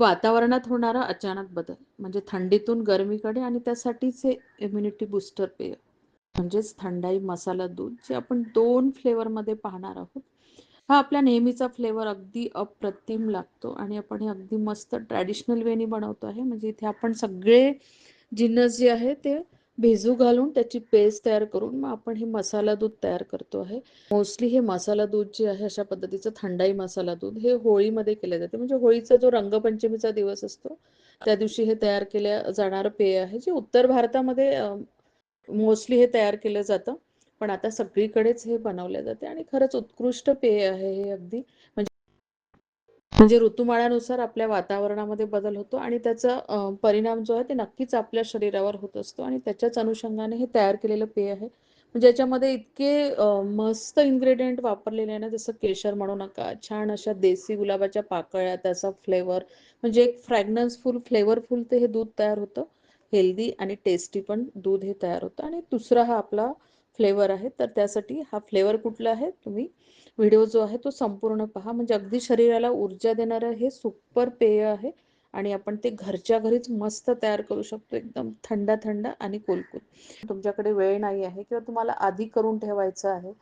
वातावरणात होणारा अचानक बदल म्हणजे थंडीतून गरमीकडे आणि त्यासाठीच हे इम्युनिटी बूस्टर पेय. म्हणजेच थंडाई मसाला दूध जे आपण दोन फ्लेवरमध्ये पाहणार आहोत. हा आपल्या नेहमीचा फ्लेवर अगदी अप्रतिम लागतो आणि आपण हे अगदी मस्त ट्रॅडिशनल वेनी बनवतो आहे. म्हणजे इथे आपण सगळे जिन्नस जे आहे ते भिजू घालून त्याची पेस्ट तयार करून मग आपण हे मसाला दूध तयार करतो आहे. मोस्टली हे मसाला दूध जे आहे अशा पद्धतीचं थंडाई मसाला दूध हे होळीमध्ये केले जाते. म्हणजे होळीचा जो रंगपंचमीचा दिवस असतो त्या दिवशी हे तयार केल्या जाणारं पेय आहे जे उत्तर भारतामध्ये मोस्टली हे तयार केलं जातं. पण आता सगळीकडेच हे बनवले जाते आणि खरंच उत्कृष्ट पेय आहे हे अगदी. म्हणजे म्हणजे ऋतुमाळानुसार आपल्या वातावरणामध्ये बदल होतो आणि त्याचा परिणाम जो आहे ते नक्कीच आपल्या शरीरावर होत असतो आणि त्याच्याच अनुषंगाने हे तयार केलेलं पेय आहे. म्हणजे याच्यामध्ये इतके मस्त इन्ग्रेडियंट वापरलेले आहे ना जसं केशर म्हणू नका छान अशा देसी गुलाबाच्या पाकळ्या त्याचा फ्लेवर म्हणजे एक फ्रॅग्नन्सफुल फ्लेवरफुल ते हे दूध तयार होतं. हेल्दी आणि टेस्टी पण दूध हे तयार होतं. आणि दुसरा हा आपला फ्लेवर आहे तर त्यासाठी हा फ्लेवर कुठला आहे? तुम्ही व्हिडिओ जो आहे तो संपूर्ण पहा. म्हणजे अगदी शरीराला ऊर्जा देणारं हे सुपर पेय आहे आणि आपण ते घरच्या घरीच मस्त तयार करू शकतो. एकदम थंड थंड आणि कुलकुल. तुमच्याकडे वेळ नाही आहे किंवा तुम्हाला आधी करून ठेवायचं आहे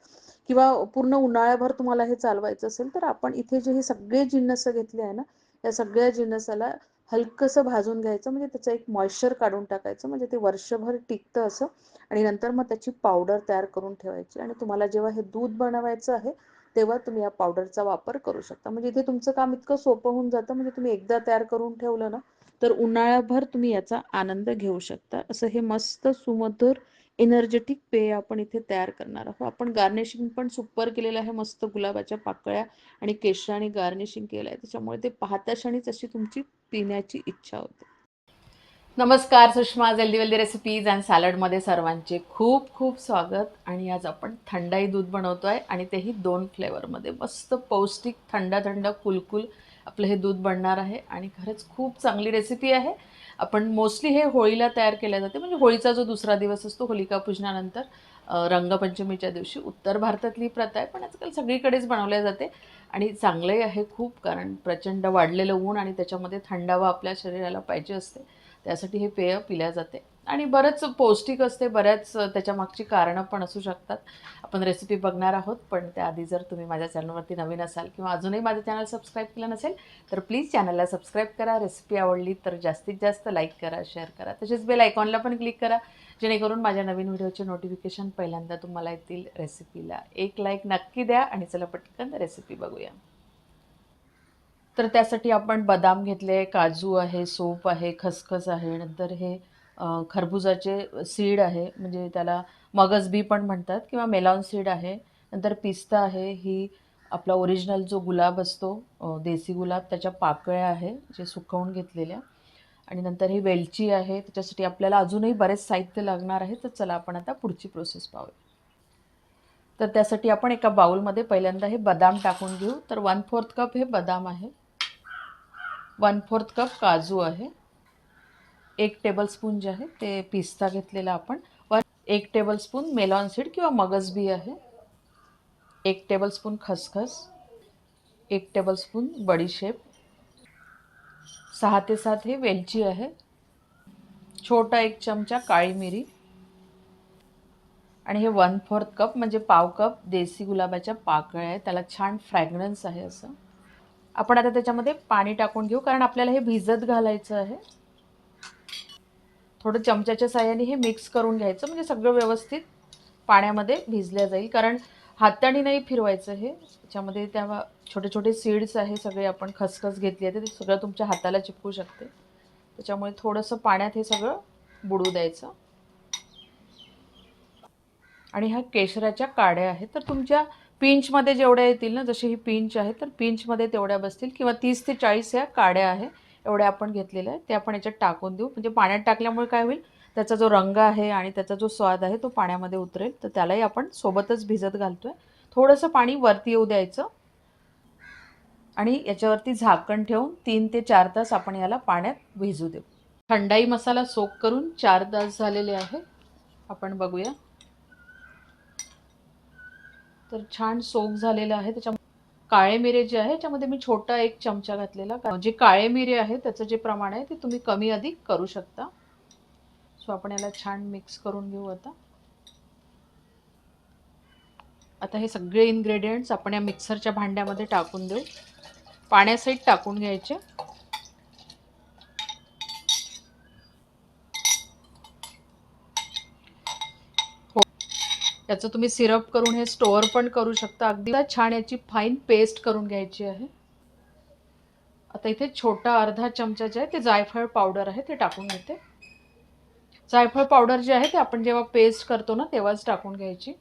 किंवा पूर्ण उन्हाळ्याभर तुम्हाला हे चालवायचं असेल तर आपण इथे जे हे सगळे जिन्नस घेतले आहे ना या सगळ्या जिन्नसाला हलकंसं भाजून घ्यायचं म्हणजे त्याचं एक मॉइश्चर काढून टाकायचं म्हणजे ते वर्षभर टिकतं असं. आणि नंतर मग त्याची पावडर तयार करून ठेवायची. आणि तुम्हाला जेव्हा हे दूध बनवायचं आहे तेव्हा तुम्ही या पावडरचा वापर करू शकता. म्हणजे इथे तुमचं काम इतकं सोपं होऊन जातं म्हणजे तुम्ही एकदा तयार करून ठेवलं ना तर उन्हाळ्याभर तुम्ही याचा आनंद घेऊ शकता. असं हे मस्त सुमधुर एनर्जेटिक पेय आपण इथे तयार करणार आहोत. आपण गार्निशिंग पण सुपर केलेलं आहे. मस्त गुलाबाच्या पाकळ्या आणि केशराने गार्निशिंग केलं आहे त्याच्यामुळे ते पाहता क्षणीच अशी तुमची पिण्याची इच्छा होते. नमस्कार सुषमा जल्दी वेल्दी रेसिपीज अँड सॅलडमध्ये सर्वांचे खूप खूप स्वागत. आणि आज आपण थंडाई दूध बनवतो आहे आणि तेही दोन फ्लेवरमध्ये मस्त पौष्टिक थंड थंड कुलकुल आपलं हे दूध बनणार आहे आणि खरंच खूप चांगली रेसिपी आहे. आपण मोस्टली हे होळीला तयार केल्या जाते. म्हणजे होळीचा जो दुसरा दिवस असतो होलिका पूजनानंतर रंगपंचमीच्या दिवशी उत्तर भारतातली प्रथा आहे पण आजकाल सगळीकडेच बनवल्या जाते. आणि चांगलंही आहे खूप कारण प्रचंड वाढलेलं ऊन आणि त्याच्यामध्ये थंडावा आपल्या शरीराला पाहिजे असते. त्यासाठी हे पेय पिल्या जाते. आणि बरंच पौष्टिक असते बऱ्याच त्याच्यामागची कारणं पण असू शकतात. आपण रेसिपी बघणार आहोत पण त्याआधी जर तुम्ही माझ्या चॅनलवरती नवीन असाल किंवा अजूनही माझं चॅनल सबस्क्राईब केलं नसेल तर प्लीज चॅनलला सबस्क्राईब करा. रेसिपी आवडली तर जास्तीत जास्त लाईक करा शेअर करा. तसेच बेल आयकॉनला पण क्लिक करा जेणेकरून माझ्या नवीन व्हिडिओचे नोटिफिकेशन पहिल्यांदा तुम्हाला येतील. रेसिपीला एक लाईक नक्की द्या आणि चला पटकन रेसिपी बघूया. तर त्यासाठी आपण बदाम घेतले काजू आहे सोप आहे खसखस आहे नंतर हे खरबुजाचे सीड आहे म्हणजे त्याला मगज बी पण म्हणतात किंवा मेलॉन सीड आहे. नंतर पिस्ता आहे ही आपला ओरिजिनल जो गुलाब असतो देसी गुलाब त्याच्या पाकळ्या आहे जे सुकवून घेतलेल्या. आणि नंतर ही वेलची आहे त्याच्यासाठी आपल्याला अजूनही बरेच साहित्य लागणार आहे तर चला आपण आता पुढची प्रोसेस पाहूया. तर त्यासाठी आपण एका बाउलमध्ये पहिल्यांदा हे बदाम टाकून घेऊ. तर वन फोर्थ कप हे बदाम आहे. वन फोर्थ कप काजू आहे. एक टेबलस्पून जे आहे ते पिस्ता घेतलेला आपण. वन एक टेबलस्पून मेलॉन सीड किंवा मगजबी आहे. एक टेबलस्पून खसखस. एक टेबलस्पून बडीशेप सहा ते सात हे वेलची आहे. छोटा एक चमचा काळी मिरी. आणि हे वन फोर्थ कप म्हणजे पाव कप देसी गुलाबाच्या पाकळ्या आहे त्याला छान फ्रॅग्रन्स आहे असं. आपण आता त्याच्यामध्ये पाणी टाकून घेऊ कारण आपल्याला हे भिजत घालायचं आहे. थोडं चमच्याच्या साह्याने हे मिक्स करून घ्यायचं म्हणजे सगळं व्यवस्थित पाण्यामध्ये भिजल्या जाईल. कारण हाताने नाही फिरवायचं हे. त्याच्यामध्ये त्या छोटे छोटे सीड्स आहे सगळे आपण खसखस घेतली आहे ते सगळं तुमच्या हाताला चिपकू शकते. त्याच्यामुळे थोडंसं पाण्यात हे सगळं बुडू द्यायचं. आणि ह्या केशराच्या काड्या आहेत तर तुमच्या पिंचमध्ये जेवढ्या येतील ना जशी ही पिंच आहे तर पिंचमध्ये तेवढ्या बसतील किंवा तीस ते चाळीस ह्या काड्या आहे एवढ्या आपण घेतलेल्या आहे ते आपण याच्यात टाकून देऊ. म्हणजे पाण्यात टाकल्यामुळे काय होईल त्याचा जो रंग आहे आणि त्याचा जो स्वाद आहे तो पाण्यामध्ये उतरेल. तर त्यालाही आपण सोबतच भिजत घालतो आहे थोडंसं पाणी वरती येऊ द्यायचं. आणि याच्यावरती झाकण ठेवून तीन ते चार तास आपण याला पाण्यात भिजू देऊ. थंडाई मसाला सोक करून चार तास झालेले आहे. आपण बघूया. तर छान सोक झालेलं आहे. त्याच्या काळे मिरे जे आहे त्याच्यामध्ये मी छोटा एक चमचा घातलेला. जे काळे मिरे आहे त्याचं जे प्रमाण आहे ते तुम्ही कमी अधिक करू शकता. सो आपण याला छान मिक्स करून घेऊ आता. आता हे सगळे इन्ग्रेडियंट्स आपण या मिक्सरच्या भांड्यामध्ये टाकून देऊ. पाण्यासहित टाकून घ्यायचे. याचं तुम्ही सिरप करून हे स्टोअर पण करू शकता. अगदी छान याची फाईन पेस्ट करून घ्यायची आहे. आता इथे छोटा अर्धा चमचा जे आहे ते जायफळ पावडर आहे ते टाकून घेते. जायफळ पावडर जे आहे ते आपण जेव्हा पेस्ट करतो ना तेव्हाच टाकून घ्यायची.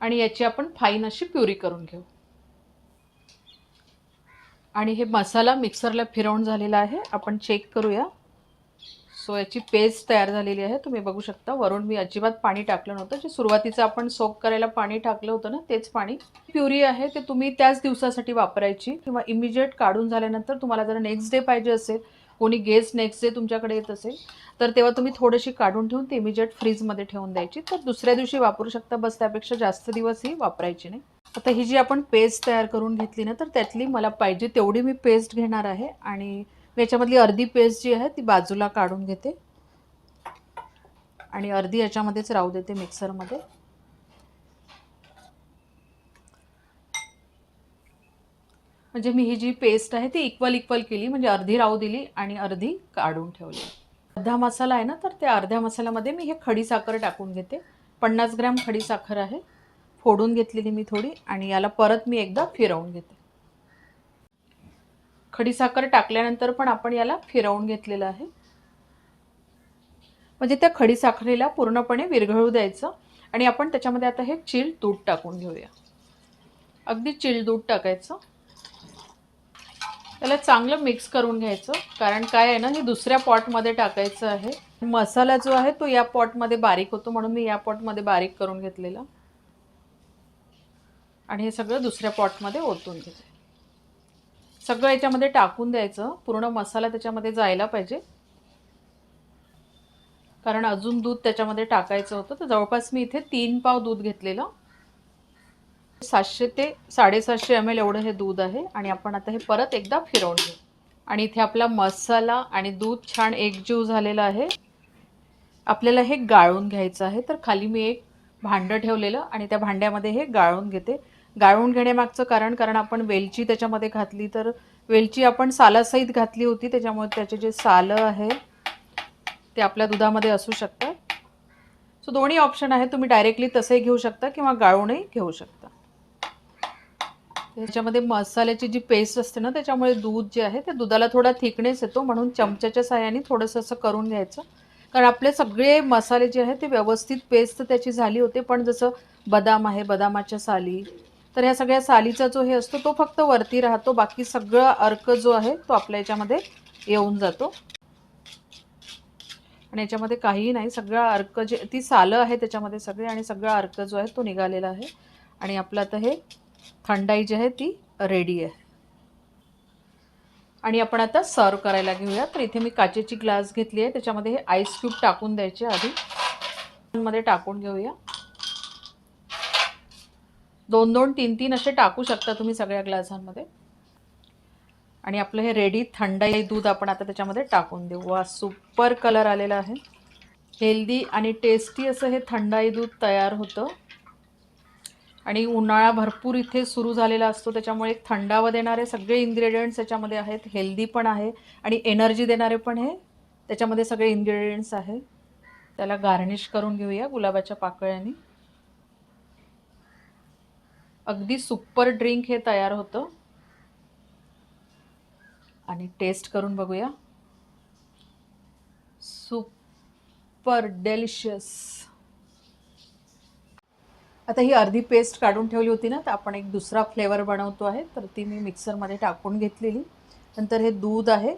आणि याची आपण फाईन अशी प्युरी करून घेऊ. आणि हे मसाला मिक्सरला फिरवून झालेला आहे. आपण चेक करूया. सो याची पेस्ट तयार झालेली आहे. तुम्ही बघू शकता वरून मी अजिबात पाणी टाकलं नव्हतं. जे सुरुवातीचं आपण सोक करायला पाणी टाकलं होतं ना तेच पाणी. प्युरी आहे ते तुम्ही त्याच दिवसासाठी वापरायची किंवा इमिजिएट काढून झाल्यानंतर तुम्हाला जर नेक्स्ट डे पाहिजे असेल कोणी गेस्ट नेक्स्ट डे तुमच्याकडे येत असेल तर तेव्हा तुम्ही थोडीशी काढून ठेवून ते इमिजिएट फ्रीजमध्ये ठेवून द्यायची. तर दुसऱ्या दिवशी वापरू शकता बस त्यापेक्षा जास्त दिवस ही वापरायची नाही. आता ही जी आपण पेस्ट तयार करून घेतली ना तर त्यातली मला पाहिजे तेवढी मी पेस्ट घेणार आहे आणि याच्यामधली अर्धी पेस्ट जी आहे ती बाजूला काढून घेते. आणि अर्धी याच्यामध्येच राहू देते मिक्सरमध्ये म्हणजे मी ही जी पेस्ट आहे ती इक्वल इक्वल केली म्हणजे अर्धी राहू दिली आणि अर्धी काढून ठेवली. अर्धा मसाला आहे ना तर त्या अर्ध्या मसाल्यामध्ये मी हे खडी साखर टाकून घेते. पन्नास ग्रॅम खडी साखर आहे. फोडून घेतलेली मी थोडी आणि याला परत मी एकदा फिरवून घेते. खडीसाखर टाकल्यानंतर पण आपण याला फिरवून घेतलेलं आहे. म्हणजे त्या खडीसाखरेला पूर्णपणे विरघळू द्यायचं आणि आपण त्याच्यामध्ये आता हे चिल दूध टाकून घेऊया. अगदी चिल दूध टाकायचं. त्याला चांगलं मिक्स करून घ्यायचं. कारण काय आहे ना हे दुसऱ्या पॉटमध्ये टाकायचं आहे. मसाला जो आहे तो या पॉटमध्ये बारीक होतो म्हणून मी या पॉटमध्ये बारीक करून घेतलेला. आणि हे सगळं दुसऱ्या पॉटमध्ये ओतून घेते. सगळं याच्यामध्ये टाकून द्यायचं. पूर्ण मसाला त्याच्यामध्ये जायला पाहिजे. कारण अजून दूध त्याच्यामध्ये टाकायचं होतं. तर जवळपास मी इथे तीन पाव दूध घेतलेलं. सातशे ते साडेसातशे एम एल एवढं हे दूध आहे. आणि आपण आता हे परत एकदा फिरवून घेऊ. आणि इथे आपला मसाला आणि दूध छान एकजीव झालेला आहे. आपल्याला हे गाळून घ्यायचं आहे. तर खाली मी एक भांडं ठेवलेलं आणि त्या भांड्यामध्ये हे गाळून घेते. गाळून घेण्यामागचं कारण कारण आपण वेलची त्याच्यामध्ये घातली तर वेलची आपण सालासहित घातली होती त्याच्यामुळे त्याचे जे सालं आहे ते आपल्या दुधामध्ये असू शकतात. सो दोन्ही ऑप्शन आहे तुम्ही डायरेक्टली तसे घेऊ शकता किंवा गाळूनही घेऊ शकता. त्याच्यामध्ये मसाल्याची जी पेस्ट असते ना त्याच्यामुळे दूध जे आहे ते दुधाला थोडा थिकनेस येतो म्हणून चमच्याच्या साह्याने थोडंसं असं करून घ्यायचं. कारण आपले सगळे मसाले जे आहेत ते व्यवस्थित पेस्ट त्याची झाली होते पण जसं बदाम आहे बदामाच्या साली तर ह्या सगळ्या सालीचा जो हे असतो तो फक्त वरती राहतो. बाकी सगळं अर्क जो आहे तो आपल्या याच्यामध्ये येऊन जातो. आणि याच्यामध्ये काहीही नाही. सगळा अर्क जे ती सालं आहे त्याच्यामध्ये सगळे आणि सगळा अर्क जो आहे तो निघालेला आहे. आणि आपलं आता हे थंडाई जी आहे ती रेडी आहे. आणि आपण आता सर्व करायला घेऊया. तर इथे मी काचेची ग्लास घेतली आहे. त्याच्यामध्ये हे आईस क्यूब टाकून द्यायचे आधी. मध्ये टाकून घेऊया. दोन दोन तीन तीन असे टाकू शकता तुम्ही सगळ्या ग्लासांमध्ये. आणि आपलं हे रेडी थंडाई दूध आपण आता त्याच्यामध्ये टाकून देऊ. वा सुपर कलर आलेला आहे. हेल्दी आणि टेस्टी असं हे थंडाई दूध तयार होतं. आणि उन्हाळा भरपूर इथे सुरू झालेला असतो. त्याच्यामुळे एक थंडावा देणारे सगळे इन्ग्रेडियंट्स त्याच्यामध्ये आहेत. हेल्दी पण आहे आणि एनर्जी देणारे पण हे त्याच्यामध्ये सगळे इन्ग्रेडियंट्स आहे त्याला गार्निश करून घेऊया गुलाबाच्या पाकळ्यांनी. अगदी सुपर ड्रिंक हे तयार होतं. आणि टेस्ट करून बघूया. Super delicious. आता ही अर्धी पेस्ट काढून ठेवली होती ना तर आपण एक दुसरा फ्लेवर बनवतो आहे तर ती मी मिक्सरमध्ये टाकून घेतलेली. नंतर हे दूध आहे.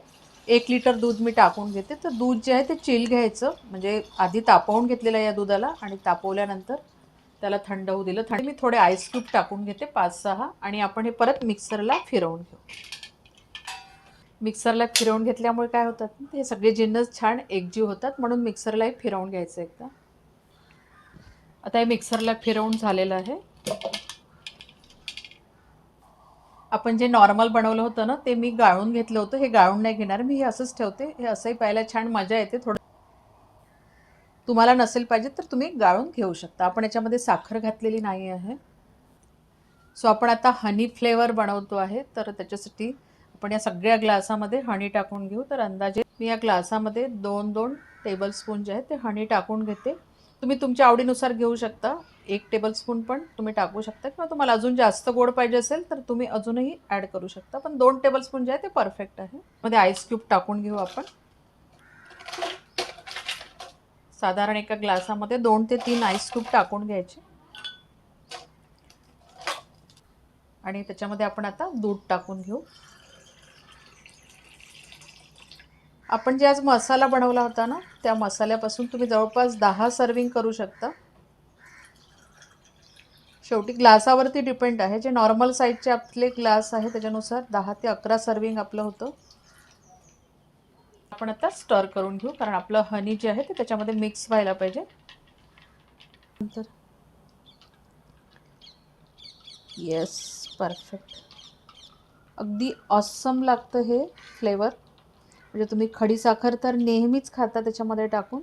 एक लिटर दूध मी टाकून घेते. तर दूध जे आहे ते चिल घ्यायचं. म्हणजे आधी तापवून घेतलेलं या दुधाला आणि तापवल्यानंतर त्याला थंड होऊ दिलं. थंड मी थोडे आईस क्यूब टाकून घेते पाच सहा. आणि आपण हे परत मिक्सरला फिरवून घेऊ. मिक्सरला फिरवून घेतल्यामुळे काय होतात? हे सगळे जिन्नस छान एकजीव होतात. म्हणून मिक्सरलाही फिरवून घ्यायचं एकदा. आता हे मिक्सरला फिरवून झालेलं आहे. आपण जे नॉर्मल बनवलं होतं ना ते मी गाळून घेतलं होतं. हे गाळून नाही घेणार. मी हे असंच ठेवते. हे असंही पाहायला छान मजा येते. थोडं तुम्हाला नसेल पाहिजे तर तुम्ही गाळून घेऊ शकता. आपण याच्यामध्ये साखर घातलेली नाही आहे. सो आपण आता हनी फ्लेवर बनवतो आहे. तर त्याच्यासाठी आपण या सगळ्या ग्लासामध्ये हनी टाकून घेऊ. तर अंदाजे मी या ग्लासामध्ये दोन दोन टेबलस्पून जे आहे ते हनी टाकून घेते. तुम्ही तुमच्या आवडीनुसार घेऊ शकता. एक टेबलस्पून पण तुम्ही टाकू शकता किंवा तुम्हाला अजून जास्त गोड पाहिजे असेल तर तुम्ही अजूनही ॲड करू शकता. पण दोन टेबलस्पून जे आहे ते परफेक्ट आहे. मध्ये आईस क्यूब टाकून घेऊ आपण. साधारण एका ग्लासामध्ये दोन ते तीन आईस क्यूब टाकून घ्यायचे. आणि त्याच्यामध्ये आपण आता दूध टाकून घेऊ. आपण जे आज मसाला बनवला होता ना त्या मसाल्यापासून तुम्ही जवळपास दहा सर्विंग करू शकता. शेवटी ग्लासावरती डिपेंड आहे. जे नॉर्मल साईजचे आपले ग्लास आहे त्याच्यानुसार दहा ते अकरा सर्विंग आपलं होतं. आपण आता स्टर करून घेऊ कारण आपलं हनी जे आहे ते त्याच्यामध्ये मिक्स व्हायला पाहिजे. नंतर. येस परफेक्ट अगदी ऑसम लागतं हे फ्लेवर म्हणजे तुम्ही खडी साखर तर नेहमीच खाता त्याच्यामध्ये टाकून.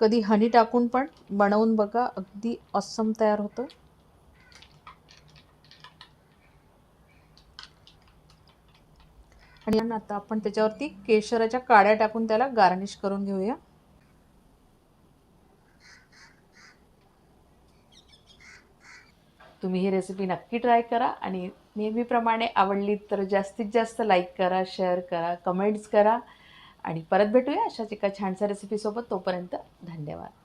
कधी हनी टाकून पण बनवून बघा अगदी ऑसम तयार होतं. आणि आता आपण त्याच्यावरती केशराच्या काड्या टाकून त्याला गार्निश करून घेऊया. तुम्ही ही रेसिपी नक्की ट्राय करा आणि नेहमीप्रमाणे आवडली तर जास्तीत जास्त लाईक करा शेअर करा कमेंट्स करा. आणि परत भेटूया अशाच एका छानशा रेसिपीसोबत तोपर्यंत धन्यवाद.